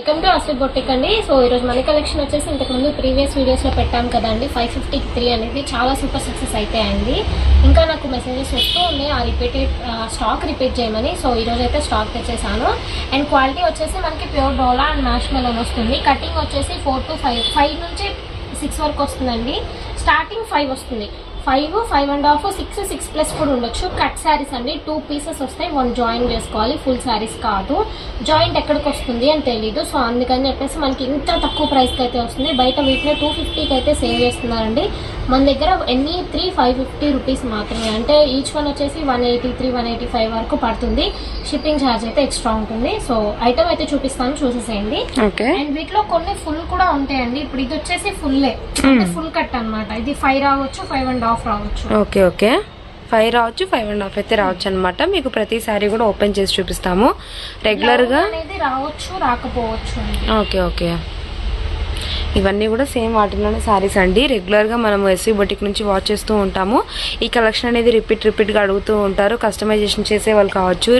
Welcome to అసలు boutique అండి. So ఈరోజు మన కలెక్షన్ వచ్చేసి ఇంతకుముందు ప్రీవియస్ వీడియోస్లో పెట్టాం కదండి. ఫైవ్ ఫిఫ్టీకి త్రీ అనేది చాలా సూపర్ సక్సెస్ అయిపోయింది ఇంకా నాకు మెసేజెస్ వస్తూ ఉన్నాయి. ఆ రిపీటెడ్ స్టాక్ రిపీట్ చేయమని. సో ఈరోజు అయితే స్టాక్ తెచ్చేసాను. అండ్ క్వాలిటీ వచ్చేసి మనకి pure dola and mash melon వస్తుంది. కటింగ్ వచ్చేసి ఫోర్ టు ఫైవ్ ఫైవ్ నుంచి సిక్స్ వరకు వస్తుందండి. స్టార్టింగ్ ఫైవ్ వస్తుంది. Five five and half six six plus కూడా ఉండొచ్చు. కట్ శారీస్ అండి. టూ పీసెస్ వస్తాయి. వన్ జాయిన్ చేసుకోవాలి. ఫుల్ శారీస్ కాదు. జాయింట్ ఎక్కడికి వస్తుంది అని తెలీదు. సో అందుకని చెప్పేసి మనకి ఇంత తక్కువ ప్రైస్కి అయితే వస్తుంది. బయట వీటిలో టూ ఫిఫ్టీకి అయితే సేవ్ చేస్తున్నారండి. మన దగ్గర ఎన్ని? త్రీ ఫైవ్ ఫిఫ్టీ రూపీస్ మాత్రమే. అంటే ఈచ్ వన్ వచ్చేసి one eighty three one eighty five వరకు పడుతుంది. షిప్పింగ్ ఛార్జ్ అయితే ఎక్స్ట్రా ఉంటుంది. సో ఐటమ్ అయితే చూపిస్తాను. చూసేసేయండి. అండ్ వీటిలో కొన్ని ఫుల్ కూడా ఉంటాయండి. ఇప్పుడు ఇది వచ్చేసి ఫుల్లే. అంటే ఫుల్ కట్ అన్నమాట. ఇది ఫైవ్ రావచ్చు ఫైవ్ అండ్ హాఫ్ రావచ్చు. Okay okay. ఫైవ్ రావచ్చు ఫైవ్ అండ్ హాఫ్ అయితే రావచ్చు అనమాట మీకు ప్రతి సారీ కూడా ఓపెన్ చేసి చూపిస్తాము. రెగ్యులర్గా అనేది రావచ్చు రాకపోవచ్చు ఓకే ఓకే. ఇవన్నీ కూడా సేమ్ వాటిలోనే సారీస్ అండి. రెగ్యులర్గా మనం ఎస్వీ బొటిక్ నుంచి వాచ్ చేస్తూ ఉంటాము. ఈ కలెక్షన్ అనేది రిపీట్ రిపీట్గా అడుగుతూ ఉంటారు. కస్టమైజేషన్ చేసే వాళ్ళు కావచ్చు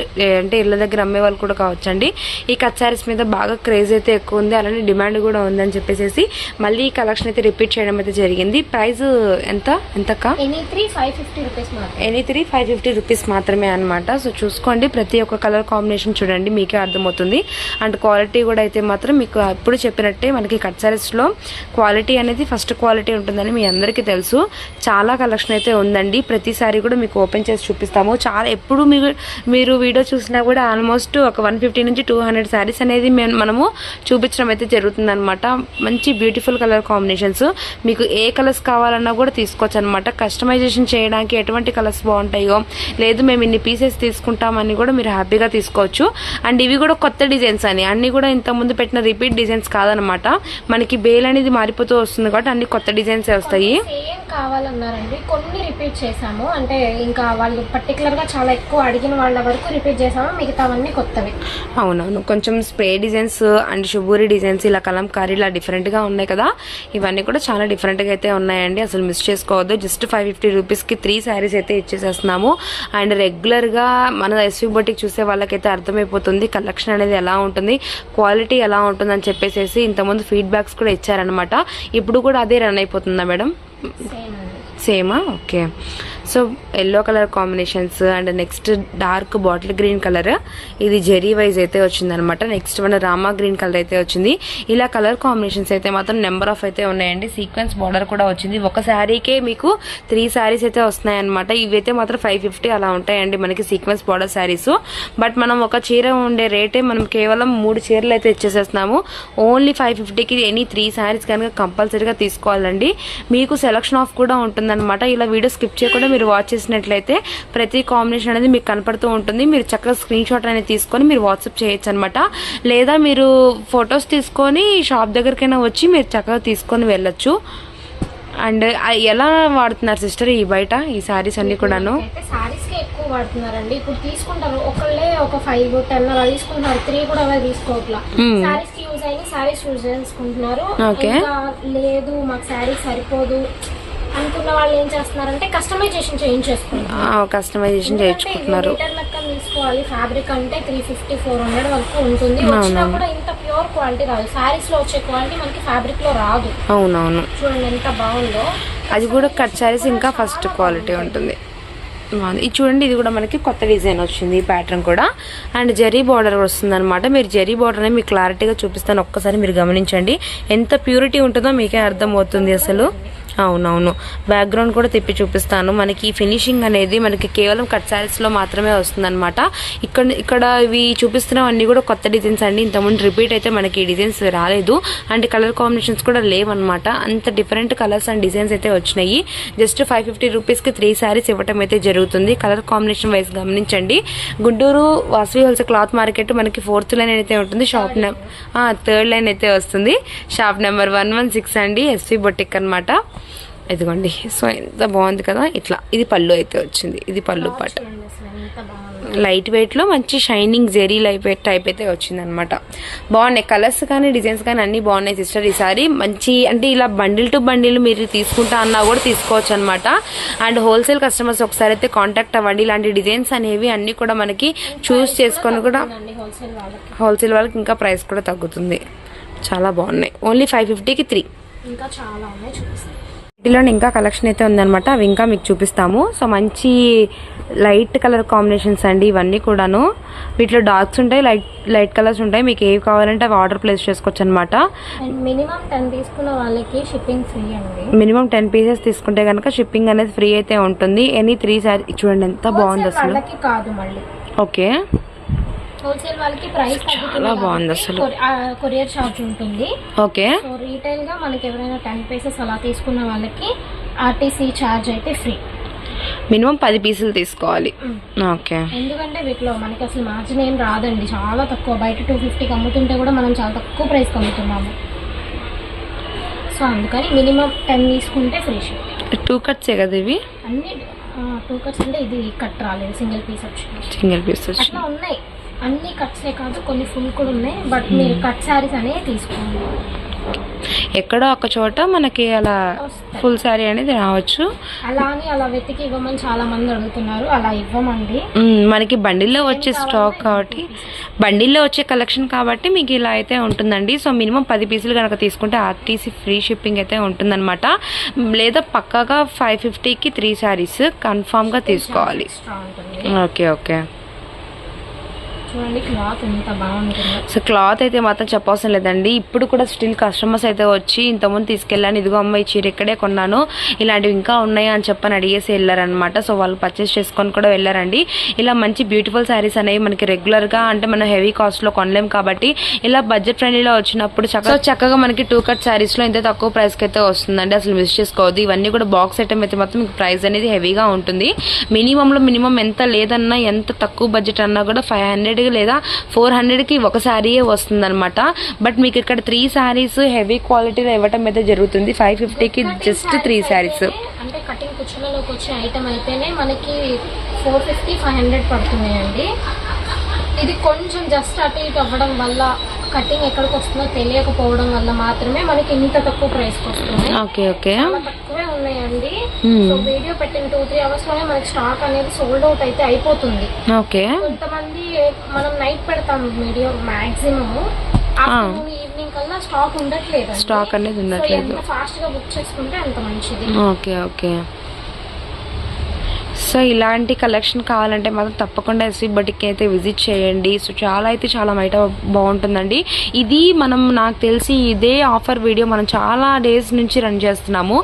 అంటే ఇళ్ళ దగ్గర అమ్మే వాళ్ళు కూడా కావచ్చు అండి ఈ కట్ సారీస్ మీద బాగా క్రేజ్ అయితే ఎక్కువ ఉంది. అలానే డిమాండ్ కూడా ఉందని చెప్పేసి మళ్ళీ ఈ కలెక్షన్ అయితే రిపీట్ చేయడం అయితే జరిగింది. ప్రైస్ ఎంత? ఎంతక్క? Any three five fifty rupees మాత్రమే. అనమాట సో చూసుకోండి ప్రతి ఒక్క కలర్ కాంబినేషన్ చూడండి మీకే అర్థమవుతుంది. అండ్ క్వాలిటీ కూడా అయితే మాత్రం మీకు అప్పుడు చెప్పినట్టే మనకి కట్ సారీస్లో క్వాలిటీ అనేది ఫస్ట్ క్వాలిటీ ఉంటుందని మీ అందరికీ తెలుసు. చాలా కలెక్షన్ అయితే ఉందండి. ప్రతిసారి కూడా మీకు ఓపెన్ చేసి చూపిస్తాము. చాలా ఎప్పుడు మీరు మీరు వీడియో చూసినా కూడా ఆల్మోస్ట్ ఒక వన్ ఫిఫ్టీ నుంచి టూ హండ్రెడ్ శారీస్ అనేది మనము చూపించడం అయితే జరుగుతుందన్నమాట. మంచి బ్యూటిఫుల్ కలర్ కాంబినేషన్స్ మీకు ఏ కలర్స్ కావాలన్నా కూడా తీసుకోవచ్చు అనమాట కస్టమైజేషన్ చేయడానికి ఎటువంటి కలర్స్ బాగుంటాయో లేదు మేము ఇన్ని పీసెస్ తీసుకుంటామని కూడా మీరు హ్యాపీగా తీసుకోవచ్చు. అండ్ ఇవి కూడా కొత్త డిజైన్స్ అని. అన్ని కూడా ఇంతకుముందు ముందు పెట్టిన రిపీట్ డిజైన్స్ కాదనమాట మనకి బేల్ అనేది మారిపోతూ వస్తుంది కాబట్టి అన్ని కొత్త డిజైన్స్ వస్తాయి. సేమ్ కావాలన్నారండి. కొన్ని రిపీట్ చేసాము అంటే ఇంకా వాళ్ళు పర్టికులర్గా చాలా ఎక్కువ అడిగిన వాళ్ళ వరకు రిపీట్ చేసాము మిగతావన్నీ కొత్తవి. అవునవును. కొంచెం spray designs and shibori designs ఇలా కలంకారీ ఇలా డిఫరెంట్గా ఉన్నాయి కదా. ఇవన్నీ కూడా చాలా డిఫరెంట్గా అయితే ఉన్నాయండి. అసలు మిస్ చేసుకోవద్దు. జస్ట్ ఫైవ్ ఫిఫ్టీ రూపీస్కి త్రీ శారీస్ అయితే ఇచ్చేసేస్తున్నాము. అండ్ రెగ్యులర్గా మన ఎస్వీ బొటిక్ చూసే వాళ్ళకైతే అర్థమైపోతుంది కలెక్షన్ అనేది ఎలా ఉంటుంది క్వాలిటీ ఎలా ఉంటుంది అని చెప్పేసి ఇంతకుముందు ఫీడ్బ్యాక్స్ కూడా ఇచ్చారనమాట ఇప్పుడు కూడా అదే రన్ అయిపోతుందా madam? Same okay so yellow colour combinations and next dark bottle green colour ఇది జెరీ వైజ్ అయితే వచ్చిందనమాట. నెక్స్ట్ మన రామా గ్రీన్ కలర్ అయితే వచ్చింది. ఇలా కలర్ కాంబినేషన్స్ అయితే మాత్రం నెంబర్ ఆఫ్ అయితే ఉన్నాయండి. సీక్వెన్స్ బార్డర్ కూడా వచ్చింది. ఒక శారీకే మీకు త్రీ శారీస్ అయితే వస్తున్నాయి అనమాట ఇవైతే మాత్రం ఫైవ్ ఫిఫ్టీ అలా ఉంటాయండి మనకి సీక్వెన్స్ బార్డర్ శారీస్ బట్ మనం ఒక చీర ఉండే రేటే మనం కేవలం మూడు చీరలు అయితే ఇచ్చేసేస్తున్నాము. ఓన్లీ ఫైవ్ ఫిఫ్టీకి ఎనీ త్రీ శారీస్ కనుక కంపల్సరీగా తీసుకోవాలండి. మీకు సెలక్షన్ ఆఫ్ కూడా ఉంటుందన్నమాట. ఇలా వీడియో స్కిప్ చేయకుండా మీరు వాచ్ చేసినట్లయితే ప్రతి కాంబినేషన్ అనేది మీకు కనపడుతూ ఉంటుంది. మీరు చక్కగా స్క్రీన్ షాట్ అనేది తీసుకొని మీరు వాట్సాప్ చేయొచ్చు అనమాట లేదా మీరు ఫొటోస్ తీసుకొని షాప్ దగ్గరికైనా వచ్చి మీరు చక్కగా తీసుకొని వెళ్ళొచ్చు. అండ్ ఎలా వాడుతున్నారు సిస్టర్ ఈ బయట ఈ శారీస్ అన్ని కూడాను? అయితే సారీస్కి ఎక్కువ వాడుతున్నారండి ఇప్పుడు తీసుకుంటారు ఒకళ్ళే ఒక ఫైవ్ టెన్ అలా తీసుకుంటున్నారు. త్రీ కూడా అలా తీసుకోవట్లా. Hmm. సారీస్కి యూజ్ అయ్యి సారీస్ యూజ్ చేసుకుంటున్నారు. Okay. ఇంకా లేదు మాకు శారీ సరిపోదు. అనుకున్న వాళ్ళు ఏం చేస్తున్నారంటే కస్టమైజేషన్ చేయించేసుకుంటున్నారు కస్టమైజేషన్ చేయించుకుంటున్నారు. తీసుకోవాలి. ఫ్యాబ్రిక్ అంటే త్రీ ఫిఫ్టీ ఫోర్ హండ్రెడ్ వరకు ఉంటుంది. వచ్చినా కూడా ఇంత ప్యూర్ క్వాలిటీ రాదు. సారీస్లో వచ్చే క్వాలిటీ మనకి ఫ్యాబ్రిక్లో రాదు. అవునవును. చూడండి ఎంత బాగుందో. అది కూడా కట్ శారీస్ ఇంకా ఫస్ట్ క్వాలిటీ ఉంటుంది. ఇది చూడండి ఇది కూడా మనకి కొత్త డిజైన్ వచ్చింది ఈ ప్యాటర్న్ కూడా. అండ్ జరీ బార్డర్ వస్తుంది అనమాట మీరు జరీ బార్డర్ అనేది మీకు క్లారిటీగా చూపిస్తాను. ఒక్కసారి మీరు గమనించండి. ఎంత ప్యూరిటీ ఉంటుందో మీకే అర్థమవుతుంది అసలు. అవునవును. బ్యాక్గ్రౌండ్ కూడా తిప్పి చూపిస్తాను. మనకి ఫినిషింగ్ అనేది మనకి కేవలం కట్ శారీస్లో మాత్రమే వస్తుందన్నమాట. ఇక్కడ ఇక్కడ ఇవి చూపిస్తున్నవన్నీ కూడా కొత్త డిజైన్స్ అండి. ఇంతకుముందు రిపీట్ అయితే మనకి ఈ డిజైన్స్ రాలేదు. అండ్ కలర్ కాంబినేషన్స్ కూడా లేవన్నమాట. అంత డిఫరెంట్ కలర్స్ అండ్ డిజైన్స్ అయితే వచ్చినాయి. జస్ట్ ఫైవ్ ఫిఫ్టీ రూపీస్కి త్రీ శారీస్ ఇవ్వటం అయితే జరుగుతుంది. కలర్ కాంబినేషన్ వైజ్ గమనించండి. Guntur Vasavi wholesale cloth market మనకి ఫోర్త్ లైన్ అయితే ఉంటుంది. షాప్ నెం థర్డ్ లైన్ అయితే వస్తుంది. Shop number one one six అండి. ఎస్వి బొటిక్ అనమాట ఇదిగోండి. సో ఎంత బాగుంది కదా. ఇట్లా ఇది పళ్ళు అయితే వచ్చింది. ఇది పళ్ళు పాట. లైట్ వెయిట్లో మంచి shining zari light weight type అయితే వచ్చిందనమాట బాగున్నాయి. కలర్స్ కానీ డిజైన్స్ కానీ అన్నీ బాగున్నాయి సిస్టర్ ఈసారి మంచి అంటే ఇలా బండిల్ టు బండిల్ మీరు తీసుకుంటా అన్నా కూడా తీసుకోవచ్చు అనమాట అండ్ హోల్సేల్ కస్టమర్స్ ఒకసారి అయితే కాంటాక్ట్ అవ్వండి. ఇలాంటి డిజైన్స్ అనేవి అన్నీ కూడా మనకి చూస్ చేసుకొని కూడా అండి హోల్సేల్ వాళ్ళకి. హోల్సేల్ వాళ్ళకి ఇంకా ప్రైస్ కూడా తగ్గుతుంది. చాలా బాగున్నాయి. ఓన్లీ ఫైవ్ ఫిఫ్టీకి త్రీ ఇంకా చాలా ఉన్నాయి చూపిస్తాను. వీటిలో ఇంకా కలెక్షన్ అయితే ఉందన్నమాట. అవి ఇంకా మీకు చూపిస్తాము. సో మంచి లైట్ కలర్ కాంబినేషన్స్ అండి ఇవన్నీ కూడాను. వీటిలో డార్క్స్ ఉంటాయి లైట్ లైట్ కలర్స్ ఉంటాయి. మీకు ఏవి కావాలంటే అవి ఆర్డర్ ప్లేస్ చేసుకోవచ్చు అనమాట మినిమం టెన్ తీసుకున్న వాళ్ళకి షిప్పింగ్ ఫ్రీ అండి. మినిమం టెన్ పీసెస్ తీసుకుంటే కనుక షిప్పింగ్ అనేది ఫ్రీ అయితే ఉంటుంది. ఎనీ త్రీ సారీ చూడండి ఎంత బాగుంది అసలు. కాదు మళ్ళీ. ఓకే. హోల్సేల్ వాళ్ళకి ప్రైస్ చాలా బాగుంది అసలు. కొరియర్ ఛార్జ్ ఉంటుంది. ఓకే. సో రీటైల్గా మనకి ఎవరైనా టెన్ పీసెస్ అలా తీసుకున్న వాళ్ళకి ఆర్టీసీ ఛార్జ్ అయితే ఫ్రీ. మినిమం పది పీసులు తీసుకోవాలి. ఓకే. ఎందుకంటే వీటిలో మనకి అసలు మార్జిన్ ఏం రాదండి. చాలా తక్కువ. బయట టూ ఫిఫ్టీకి అమ్ముతుంటే కూడా మనం చాలా తక్కువ ప్రైస్కి అమ్ముతున్నాము. సో అందుకని మినిమం టెన్ తీసుకుంటే ఫ్రీ షిప్. టూ కట్సే కదా ఇవి? అన్ని టూ కట్స్ అంటే ఇది కట్ రాలేదు. సింగిల్ పీస్ వచ్చింది. సింగిల్ పీస్ వచ్చి అట్లా ఉన్నాయి. అన్ని కట్సే కాదు కొన్ని ఫుల్ కూడా ఉన్నాయి. బట్ మీరు కట్ శారీస్ అనేవి తీసుకోండి. ఎక్కడో ఒక చోట మనకి అలా. ఫుల్ శారీ అనేది రావచ్చు. అలా అని అలా వెతికి ఇవ్వమని చాలా మంది అడుగుతున్నారు. అలా ఇవ్వమండి. మనకి బండిల్లో వచ్చే స్టాక్ కాబట్టి బండిల్లో వచ్చే కలెక్షన్ కాబట్టి మీకు ఇలా అయితే ఉంటుందండి. సో మినిమం పది పీసులు కనుక తీసుకుంటే ఆర్టీసీ ఫ్రీ షిప్పింగ్ అయితే ఉంటుందన్నమాట. లేదా పక్కాగా ఫైవ్ ఫిఫ్టీకి త్రీ శారీస్ కన్ఫామ్గా తీసుకోవాలి. Okay okay. చూడండి క్లాత్ ఎంత బాగుంటుందో. సో క్లాత్ అయితే మాత్రం చెప్పవసరం లేదండి. ఇప్పుడు కూడా స్టిల్ కస్టమర్స్ అయితే వచ్చి ఇంతకుముందు తీసుకెళ్ళాను. ఇదిగో అమ్మాయి చీర ఇక్కడే కొన్నాను. ఇలాంటివి ఇంకా ఉన్నాయా అని చెప్పని అడిగేసి వెళ్ళారనమాట సో వాళ్ళు పర్చేస్ చేసుకొని కూడా వెళ్ళారండి. ఇలా మంచి బ్యూటిఫుల్ శారీస్ అనేవి మనకి రెగ్యులర్గా అంటే మనం హెవీ కాస్ట్లో కొనలేం కాబట్టి ఇలా బడ్జెట్ ఫ్రెండ్లీలో వచ్చినప్పుడు చక్కగా చక్కగా మనకి టూ కట్ శారీస్లో ఇంత తక్కువ ప్రైస్కి అయితే వస్తుందండి. అసలు మిస్ చేసుకోవద్దు. ఇవన్నీ కూడా బాక్స్ ఐటమ్ అయితే మాత్రం మీకు ప్రైస్ అనేది హెవీగా ఉంటుంది. మినిమంలో మినిమం ఎంత లేదన్నా ఎంత తక్కువ బడ్జెట్ అన్నా కూడా ఫైవ్ హండ్రెడ్ లేదా ఫోర్ హండ్రెడ్కి ఒక శారీయే వస్తుందన్నమాట. బట్ మీకు ఇక్కడ త్రీ శారీస్ హెవీ క్వాలిటీలో ఇవ్వటం అయితే జరుగుతుంది. ఫైవ్ ఫిఫ్టీకి జస్ట్ త్రీ శారీస్ అంటే కటింగ్ కుచ్చులలోకి వచ్చే ఐటమ్ అయితేనే మనకి ఫోర్ ఫిఫ్టీ ఫైవ్ హండ్రెడ్ పడుతున్నాయండి. ఇది కొంచెం జస్ట్ అటు ఇటు అవ్వడం వల్ల కటింగ్ ఎక్కడికి వస్తుందో తెలియకపోవడం వల్ల మాత్రమే మనకి ఇంత తక్కువ ప్రైస్కి వస్తుంది ఓకే ఓకే. తక్కువే ఉన్నాయండి. సో వీడియో పెట్టిన టూ త్రీ అవర్స్లోనే మనకి స్టాక్ అనేది సోల్డ్ అవుట్ అయితే అయిపోతుంది. ఓకే. కొంతమంది మనం నైట్ పెడతాం వీడియో మాక్సిమం ఈవినింగ్ కల్లా స్టాక్ ఉండట్లేదు స్టాక్ అనేది ఉండట్లేదు. ఫాస్ట్గా బుక్ చేసుకుంటే అంత మంచిది. Okay okay. సో ఇలాంటి కలెక్షన్ కావాలంటే మాత్రం తప్పకుండా ఎస్వి బటిక్ అయితే విజిట్ చేయండి. సో చాలా అయితే చాలా బయట బాగుంటుందండి. ఇది మనం నాకు తెలిసి ఇదే ఆఫర్ వీడియో మనం చాలా డేస్ నుంచి రన్ చేస్తున్నాము.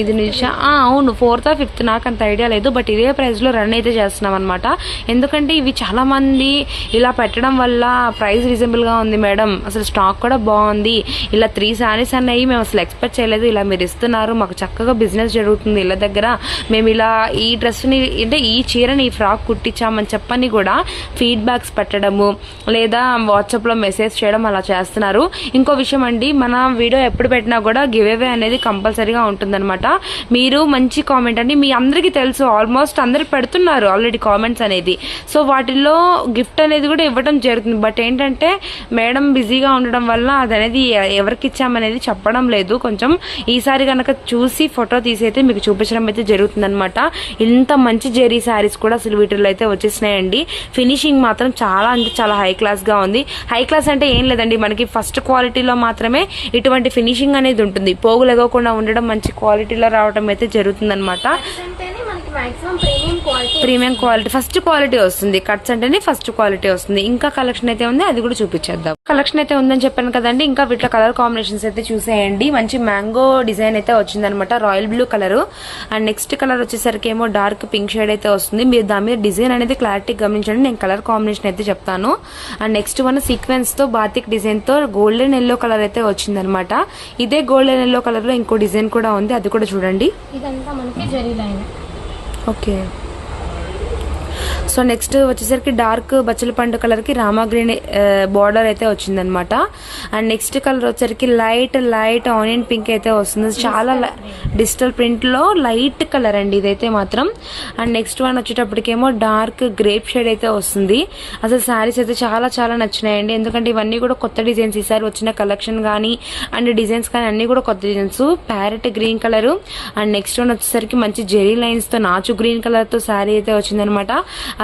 ఇది నిజ. అవును ఫోర్త్ ఫిఫ్త్ నాకు అంత ఐడియా లేదు బట్ ఇదే ప్రైస్లో రన్ అయితే చేస్తున్నాం అనమాట ఎందుకంటే ఇవి చాలా మంది ఇలా పెట్టడం వల్ల ప్రైస్ రీజనబుల్గా ఉంది మేడం. అసలు స్టాక్ కూడా బాగుంది. ఇలా త్రీ శారీస్ అన్నాయి మేము అసలు ఎక్స్పెక్ట్ చేయలేదు. ఇలా మీరు ఇస్తున్నారు మాకు చక్కగా బిజినెస్ జరుగుతుంది ఇళ్ళ దగ్గర. మేము ఇలా ఈ డ్రెస్ని అంటే ఈ చీరని ఈ ఫ్రాక్ కుట్టించామని చెప్పని కూడా ఫీడ్బ్యాక్స్ పెట్టడము లేదా వాట్సాప్లో మెసేజ్ చేయడం అలా చేస్తున్నారు. ఇంకో విషయం అండి మన వీడియో ఎప్పుడు పెట్టినా కూడా గివ్ అవే అనేది కంపల్సరీగా ఉంటుందన్నమాట. మీరు మంచి కామెంట్ అండి. మీ అందరికీ తెలుసు ఆల్మోస్ట్ అందరు పెడుతున్నారు ఆల్రెడీ కామెంట్స్ అనేది. సో వాటిల్లో గిఫ్ట్ అనేది కూడా ఇవ్వడం జరుగుతుంది. బట్ ఏంటంటే మేడం బిజీగా ఉండడం వల్ల అది అనేది ఎవరికి ఇచ్చామనేది చెప్పడం లేదు. కొంచెం ఈసారి కనుక చూసి ఫోటో తీసి అయితే మీకు చూపించడం అయితే జరుగుతుందనమాట ఇంత మంచి జెరీ శారీస్ కూడా అసలు వీటిల్లో అయితే వచ్చేసినాయండి. ఫినిషింగ్ మాత్రం చాలా అంటే చాలా హై క్లాస్గా ఉంది. హై క్లాస్ అంటే ఏం లేదండి. మనకి ఫస్ట్ క్వాలిటీలో మాత్రమే ఇటువంటి ఫినిషింగ్ అనేది ఉంటుంది. పోగులగా ఎగకుండా ఉండడం మంచి క్వాలిటీలో రావడం అయితే quality premium quality first quality వస్తుంది. కట్స్ అంటేనే ఫస్ట్ క్వాలిటీ వస్తుంది. ఇంకా కలెక్షన్ అయితే ఉంది అది కూడా చూపించేద్దాం. కలెక్షన్ అయితే ఉందని చెప్పాను కదండి ఇంకా వీటిలో కలర్ కాంబినేషన్స్ అయితే చూసేయండి. మంచి మ్యాంగో డిజైన్ అయితే వచ్చిందనమాట royal blue colour and next colour వచ్చేసరికి ఏమో డార్క్ పింక్ షేడ్ అయితే వస్తుంది. మీరు దాని మీద డిజైన్ అనేది క్లారిటీ గమనించండి నేను కలర్ కాంబినేషన్ అయితే చెప్తాను. అండ్ నెక్స్ట్ వన్ సీక్వెన్స్తో బాతిక్ డిజైన్తో గోల్డెన్ ఎల్లో కలర్ అయితే వచ్చిందనమాట ఇదే గోల్డెన్ ఎల్లో కలర్లో ఇంకో డిజైన్ కూడా ఉంది అది కూడా చూడండి. ఇదంతా మనకి zari line. Okay. So next వచ్చేసరికి డార్క్ బచ్చల పండు కలర్కి రామా గ్రీన్ బార్డర్ అయితే వచ్చిందనమాట అండ్ నెక్స్ట్ కలర్ వచ్చేసరికి లైట్ లైట్ ఆనియన్ పింక్ అయితే వస్తుంది. చాలా డిజిటల్ ప్రింట్లో లైట్ కలర్ అండి ఇదైతే మాత్రం. అండ్ నెక్స్ట్ వన్ వచ్చేటప్పటికేమో డార్క్ గ్రేప్ షేడ్ అయితే వస్తుంది. అసలు శారీస్ అయితే చాలా చాలా నచ్చినాయండి. ఎందుకంటే ఇవన్నీ కూడా కొత్త డిజైన్స్ ఈసారి వచ్చిన కలెక్షన్ కానీ అండ్ డిజైన్స్ కానీ అన్నీ కూడా కొత్త designs. Parrot green colour. And next one వచ్చేసరికి మంచి జెరీ లైన్స్తో నాచు గ్రీన్ కలర్తో శారీ అయితే వచ్చిందనమాట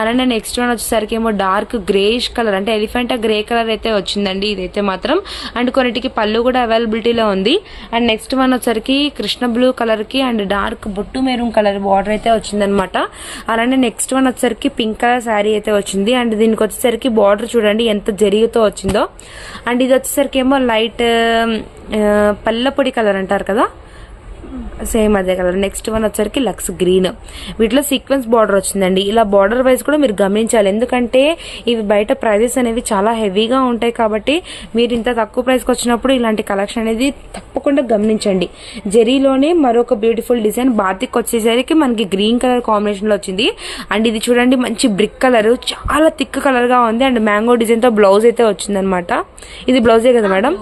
అలానే నెక్స్ట్ వన్ వచ్చేసరికి ఏమో డార్క్ గ్రేష్ కలర్ అంటే ఎలిఫెంట్ గ్రే కలర్ అయితే వచ్చిందండి. ఇదైతే మాత్రం. అండ్ కొన్నిటికి పళ్ళు కూడా అవైలబిలిటీలో ఉంది. అండ్ నెక్స్ట్ వన్ వచ్చరికి కృష్ణ బ్లూ కలర్కి అండ్ డార్క్ బొట్టు మెరూన్ కలర్ బార్డర్ అయితే వచ్చిందనమాట అలానే నెక్స్ట్ వన్ వచ్చేసరికి పింక్ కలర్ శారీ అయితే వచ్చింది. అండ్ దీనికి వచ్చేసరికి బార్డర్ చూడండి ఎంత జరిగితో వచ్చిందో. అండ్ ఇది వచ్చేసరికి ఏమో లైట్ పల్లపొడి కలర్ అంటారు కదా. సేమ్ అదే కలర్. నెక్స్ట్ వన్ వచ్చరికి లక్స్ గ్రీన్. వీటిలో సీక్వెన్స్ బార్డర్ వచ్చిందండి. ఇలా బార్డర్ వైజ్ కూడా మీరు గమనించాలి. ఎందుకంటే ఇవి బయట ప్రైజెస్ అనేవి చాలా హెవీగా ఉంటాయి కాబట్టి మీరు ఇంత తక్కువ ప్రైస్కి వచ్చినప్పుడు ఇలాంటి కలెక్షన్ అనేది తప్పకుండా గమనించండి. జెరీలోనే మరొక బ్యూటిఫుల్ డిజైన్ బాతిక్ వచ్చేసరికి మనకి గ్రీన్ కలర్ కాంబినేషన్లో వచ్చింది. అండ్ ఇది చూడండి మంచి బ్రిక్ కలర్ చాలా థిక్ కలర్గా ఉంది. అండ్ మ్యాంగో డిజైన్తో బ్లౌజ్ అయితే వచ్చిందనమాట ఇది బ్లౌజే కదా మేడం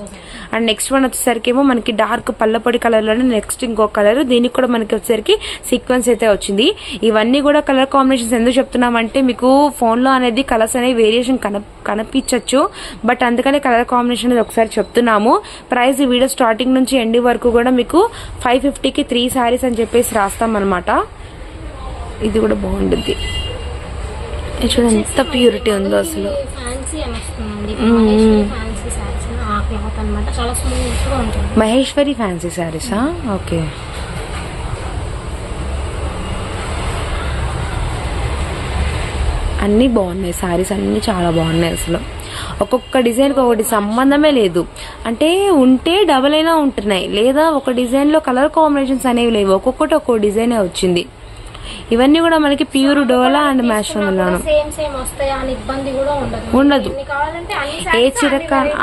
అండ్ నెక్స్ట్ వన్ వచ్చేసరికి ఏమో మనకి డార్క్ పల్లపొడి కలర్లోనే నెక్స్ట్ ఇంకో కలర్ దీనికి కూడా మనకి వచ్చేసరికి సీక్వెన్స్ అయితే వచ్చింది. ఇవన్నీ కూడా కలర్ కాంబినేషన్స్ ఎందుకు చెప్తున్నామంటే మీకు ఫోన్లో అనేది కలర్స్ అనేవి వేరియేషన్ కన కనిపించవచ్చు బట్ అందుకనే కలర్ కాంబినేషన్ అనేది ఒకసారి చెప్తున్నాము. ప్రైస్ ఈ వీడియో స్టార్టింగ్ నుంచి ఎండింగ్ వరకు కూడా మీకు ఫైవ్ ఫిఫ్టీకి త్రీ శారీస్ అని చెప్పేసి రాస్తాం అనమాట ఇది కూడా బాగుంటుంది చూడండి ఎంత ప్యూరిటీ ఉందో అసలు ఫ్యాన్సీ అని వస్తుందండి మ్మ్. ఫ్యాన్సీ శారీస్ ఆ క్లాత్ అనమాట చాలా స్మూత్గా ఉంటుంది. మహేశ్వరి ఫ్యాన్సీ శారీసా ఓకే. అన్నీ బాగున్నాయి శారీస్ అన్నీ చాలా బాగున్నాయి అసలు. ఒక్కొక్క డిజైన్కి ఒకటి సంబంధమే లేదు. అంటే ఉంటే డబల్ అయినా ఉంటున్నాయి. లేదా ఒక డిజైన్లో కలర్ కాంబినేషన్స్ అనేవి లేవు. ఒక్కొక్కటి ఒక్కో డిజైనే వచ్చింది. ఇవన్నీ కూడా మనకి ప్యూర్ డోలా అండ్ కూడా ఉండదు. ఏ sarees చీర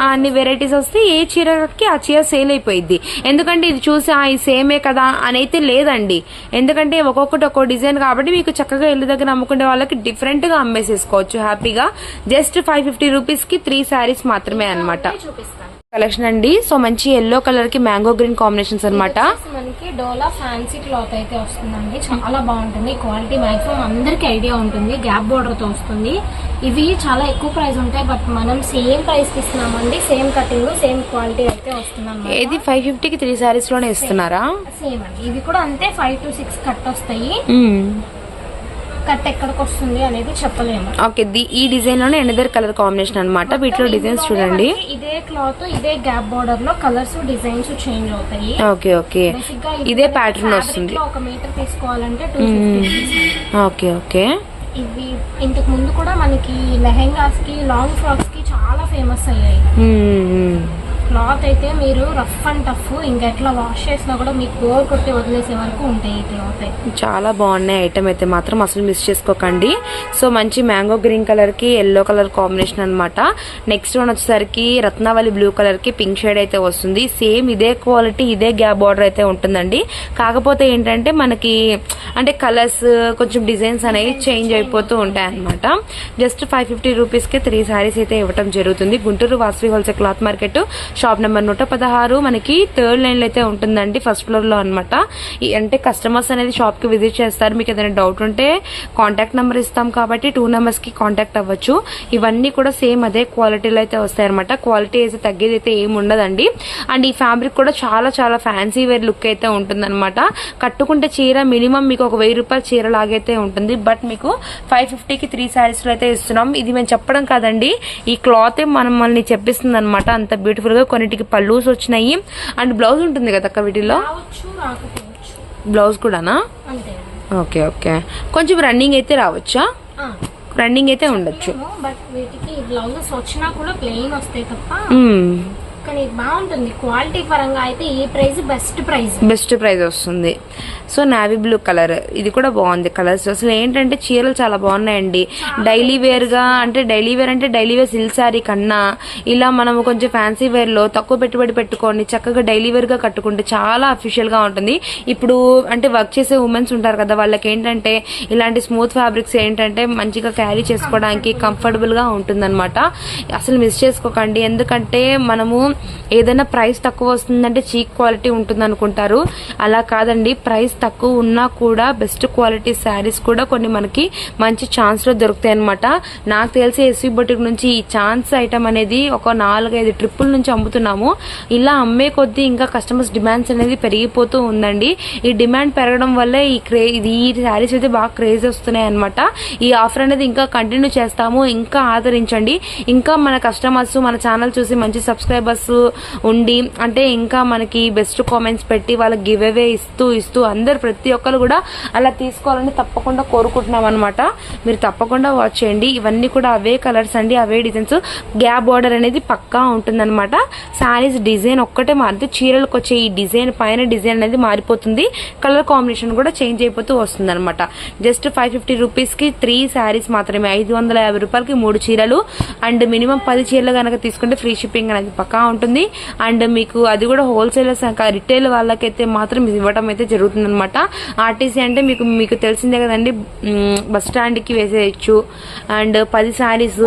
అన్ని వెరైటీస్ వస్తే ఏ చీరకి ఆ చీర సేల్ అయిపోయింది ఎందుకంటే ఇది చూసి ఆ ఇది సేమే కదా అని అయితే లేదండి. ఎందుకంటే ఒక్కొక్కటి ఒక్కో డిజైన్ కాబట్టి మీకు చక్కగా ఇల్లు దగ్గర అమ్ముకునే వాళ్ళకి డిఫరెంట్గా అమ్మేసేసుకోవచ్చు హ్యాపీగా జస్ట్ ఫైవ్ ఫిఫ్టీ రూపీస్కి త్రీ శారీస్ మాత్రమే varieties చూపిస్తాను. కలెక్షన్ అండి. సో మంచి ఎల్లో కలర్కి మ్యాంగో గ్రీన్ కాంబినేషన్స్ వచ్చేసి మనకి డోలా ఫ్యాన్సీ క్లాత్ అయితే వస్తుందండి. చాలా బాగుంటుంది. క్వాలిటీ మాక్సిమం అందరికి ఐడియా ఉంటుంది. గ్యాప్ బోర్డర్తో వస్తుంది. ఇవి చాలా ఎక్కువ ప్రైస్ ఉంటాయి. బట్ మనం సేమ్ ప్రైస్కి ఇస్తున్నామండి సేమ్ కటింగ్ సేమ్ క్వాలిటీ అయితే వస్తుంది ఏది ఫైవ్ ఫిఫ్టీకి త్రీ శారీస్లోనే ఇస్తున్నారా? సేమ్ అండి. ఇవి కూడా అంతే ఫైవ్ టు సిక్స్ కట్ వస్తాయి. మ్మ్. కట్ ఎక్కడికి వస్తుంది అనేది చెప్పలేము. ఓకే ది ఈ డిజైన్లోనే ఎనదర్ కలర్ కాంబినేషన్ అన్నమాట. వీటిలో డిజైన్స్ చూడండి. ఇదే క్లాత్ ఇదే గ్యాప్ బోర్డర్లో కలర్స్ డిజైన్స్ చేంజ్ అవుతాయి. ఓకే ఓకే ఇది ప్యాటర్న్ వస్తుంది. ఒక మీటర్ తీసుకోవాలంటే టూ ఓకే ఓకే ఇవి ఇంతకు ముందు కూడా మనకి లెహెంగాస్కి లాంగ్ ఫ్రాక్స్కి చాలా ఫేమస్ అయ్యాయి. మ్మ్. క్లాత్ అయితే మీరు రఫ్ అండ్ టఫ్ ఇంకా ఎట్లా వాష్ చేసినా కూడా మీకు బోర్ కొట్టి వదిలేసే వరకు ఉంటాయి ఈ క్లాత్. అయితే చాలా బాగున్నాయి ఐటమ్ అయితే మాత్రం అసలు మిస్ చేసుకోకండి. సో మంచి మ్యాంగో గ్రీన్ కలర్కి ఎల్లో కలర్ కాంబినేషన్ అన్నమాట. నెక్స్ట్ వన్ వచ్చేసరికి రత్నావళి బ్లూ కలర్కి పింక్ షేడ్ అయితే వస్తుంది. సేమ్ ఇదే క్వాలిటీ ఇదే గ్యాప్ బార్డర్ అయితే ఉంటుందండి. కాకపోతే ఏంటంటే మనకి అంటే కలర్స్ కొంచెం డిజైన్స్ అనేవి చేంజ్ అయిపోతూ ఉంటాయి అనమాట జస్ట్ ఫైవ్ ఫిఫ్టీ రూపీస్కి త్రీ శారీస్ అయితే ఇవ్వడం జరుగుతుంది. Guntur Vasavi wholesale cloth market shop number నూట పదహారు. మనకి థర్డ్ లైన్లో అయితే ఉంటుందండి ఫస్ట్ ఫ్లోర్లో అనమాట అంటే కస్టమర్స్ అనేది షాప్కి విజిట్ చేస్తారు. మీకు ఏదైనా డౌట్ ఉంటే కాంటాక్ట్ నెంబర్ ఇస్తాం కాబట్టి టూ నెంబర్స్కి కాంటాక్ట్ అవ్వచ్చు. ఇవన్నీ కూడా సేమ్ అదే క్వాలిటీలో అయితే వస్తాయి అనమాట క్వాలిటీ అయితే తగ్గేది అయితే ఏమి ఉండదండి. అండ్ ఈ ఫ్యాబ్రిక్ కూడా చాలా చాలా ఫ్యాన్సీ వేర్ లుక్ అయితే ఉంటుందన్నమాట. కట్టుకుంటే చీర మినిమం మీకు ఒక వెయ్యి రూపాయల చీర లాగైతే ఉంటుంది. బట్ మీకు ఫైవ్ ఫిఫ్టీకి త్రీ శారీస్లో అయితే ఇస్తున్నాం. ఇది మేము చెప్పడం కాదండి. ఈ క్లాత్ మనం మనల్ని చెప్పిస్తుంది అనమాట అంత బ్యూటిఫుల్గా కొన్నిటికి పల్లూస్ వచ్చినాయి. అండ్ బ్లౌజ్ ఉంటుంది కదా అక్క వీటిలో బ్లౌజ్ కూడానా? Okay okay. కొంచెం రన్నింగ్ అయితే రావచ్చా? రన్నింగ్ అయితే ఉండొచ్చు. బట్ వీటికి బ్లౌజెస్ వచ్చినా కూడా ప్లెయిన్ వస్తాయి తప్ప. కానీ బాగుంటుంది. క్వాలిటీ పరంగా అయితే ఈ price best price best price వస్తుంది. So navy blue colour. ఇది కూడా బాగుంది కలర్స్. అసలు ఏంటంటే చీరలు చాలా బాగున్నాయండి. డైలీ వేర్గా అంటే డైలీ వేర్ అంటే డైలీ వేర్ సిల్క్ శారీ కన్నా ఇలా మనము కొంచెం ఫ్యాన్సీ వేర్లో తక్కువ పెట్టుబడి పెట్టుకొని చక్కగా డైలీ వేర్గా కట్టుకుంటే చాలా అఫీషియల్గా ఉంటుంది. ఇప్పుడు అంటే వర్క్ చేసే ఉమెన్స్ ఉంటారు కదా వాళ్ళకి ఏంటంటే ఇలాంటి స్మూత్ ఫ్యాబ్రిక్స్ ఏంటంటే మంచిగా క్యారీ చేసుకోవడానికి కంఫర్టబుల్గా ఉంటుందన్నమాట. అసలు మిస్ చేసుకోకండి. ఎందుకంటే మనము ఏదైనా ప్రైస్ తక్కువ వస్తుందంటే చీప్ క్వాలిటీ ఉంటుంది అనుకుంటారు అలా కాదండి ప్రైస్ తక్కువ ఉన్నా కూడా బెస్ట్ క్వాలిటీ శారీస్ కూడా కొన్ని మనకి మంచి ఛాన్స్లో దొరుకుతాయి అనమాట నాకు తెలిసి ఎస్వి బొటిక్ నుంచి ఈ ఛాన్స్ ఐటమ్ అనేది ఒక నాలుగైదు ట్రిప్పుల నుంచి అమ్ముతున్నాము. ఇలా అమ్మే కొద్దీ ఇంకా కస్టమర్స్ డిమాండ్స్ అనేది పెరిగిపోతూ ఉందండి. ఈ డిమాండ్ పెరగడం వల్లే ఈ క్రే ఇది ఈ శారీస్ అయితే బాగా క్రేజ్ వస్తున్నాయి అనమాట ఈ ఆఫర్ అనేది ఇంకా కంటిన్యూ చేస్తాము. ఇంకా ఆదరించండి. ఇంకా మన కస్టమర్స్ మన ఛానల్ చూసి మంచి సబ్స్క్రైబర్స్ ఉండి అంటే ఇంకా మనకి బెస్ట్ కామెంట్స్ పెట్టి వాళ్ళకి గివ్ అవే ఇస్తూ ఇస్తూ అందరు ప్రతి ఒక్కరు కూడా అలా తీసుకోవాలని తప్పకుండా కోరుకుంటున్నాం అనమాట మీరు తప్పకుండా వాచ్ చేయండి. ఇవన్నీ కూడా అవే కలర్స్ అండి అవే డిజైన్స్ గ్యాప్ బార్డర్ అనేది పక్కా ఉంటుందన్నమాట. శారీస్ డిజైన్ ఒక్కటే మారితే చీరలకు వచ్చే ఈ డిజైన్ పైన డిజైన్ అనేది మారిపోతుంది. కలర్ కాంబినేషన్ కూడా చేంజ్ అయిపోతూ వస్తుంది అనమాట జస్ట్ ఫైవ్ ఫిఫ్టీ రూపీస్కి త్రీ శారీస్ మాత్రమే. ఐదు వందల యాభై రూపాయలకి మూడు చీరలు. అండ్ మినిమం పది చీరలు కనుక తీసుకుంటే ఫ్రీ షిప్పింగ్ అనేది పక్కా ఉంటుంది అండ్ మీకు అది కూడా హోల్సేలర్స్ రిటైల్ వాళ్ళకైతే మాత్రం ఇవ్వడం అయితే జరుగుతుంది అనమాట ఆర్టీసీ అంటే మీకు మీకు తెలిసిందే కదండి. బస్ స్టాండ్కి వేసేయచ్చు. అండ్ పది శారీస్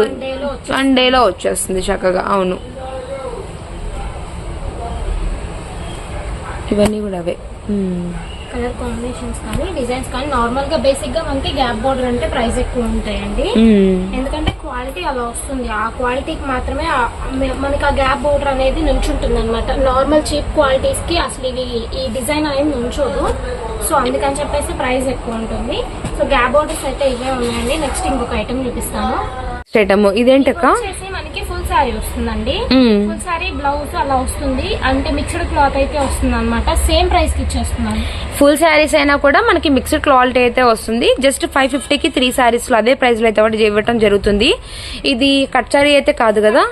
వన్ డేలో వచ్చేస్తుంది. చక్కగా అవును. ఇవన్నీ కూడా అవే. కలర్ కాంబినేషన్స్ కానీ డిజైన్స్ కానీ నార్మల్గా బేసిక్గా మనకి గ్యాప్ బోర్డర్ అంటే ప్రైస్ ఎక్కువ ఉంటాయండి. ఎందుకంటే క్వాలిటీ అలా వస్తుంది. ఆ క్వాలిటీకి మాత్రమే మనకి ఆ గ్యాప్ బోర్డర్ అనేది నుంచుంటుంది అనమాట నార్మల్ చీప్ క్వాలిటీస్కి అసలు ఇవి ఈ డిజైన్ అనేది నుంచోదు సో అందుకని చెప్పేసి ప్రైస్ ఎక్కువ ఉంటుంది. సో గ్యాప్ బోర్డర్స్ అయితే ఇవే ఉన్నాయండి. నెక్స్ట్ ఇంకొక ఐటమ్ చూపిస్తాను. ఇదేంటక్క? మనకి ఫుల్ శారీ వస్తుందండి. ఫుల్ శారీ బ్లౌజ్ అలా వస్తుంది. అంటే మిక్స్డ్ క్లాత్ అయితే వస్తుంది అనమాట సేమ్ ప్రైస్కి ఇచ్చేస్తున్నాను. ఫుల్ శారీస్ అయినా కూడా మనకి మిక్స్డ్ క్వాలిటీ అయితే వస్తుంది. జస్ట్ ఫైవ్ ఫిఫ్టీకి త్రీ శారీస్లో అదే ప్రైస్లో అయితే ఒకటి ఇవ్వటం జరుగుతుంది. ఇది కట్ శారీ అయితే కాదు కదా?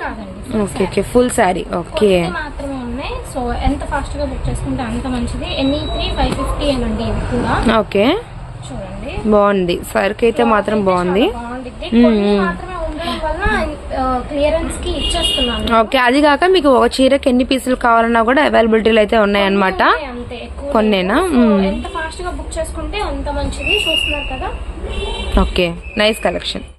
Okay okay full sari. Okay so ఎంత ఫాస్ట్గా బుక్ చేసుకుంటే అంత మంచిది. ఎన్ని త్రీ ఫైవ్ ఫిఫ్టీ ఓకే చూడండి. బాగుంది. సరుకు అయితే మాత్రం బాగుంది. చాలా బాగుండిద్ది కొన్ని మాత్రమే ఉండడం వల్ల క్లియరెన్స్కి ఇచ్చేస్తున్నాను. ఓకే అది కాక మీకు ఒక చీరకి ఎన్ని పీసులు కావాలన్నా కూడా అవైలబిలిటీలు అయితే ఉన్నాయన్నమాట. కొన్నేనా? సో ఎంత ఫాస్ట్గా బుక్ చేసుకుంటే అంత మంచిది చూస్తున్నారు కదా? Okay nice collection.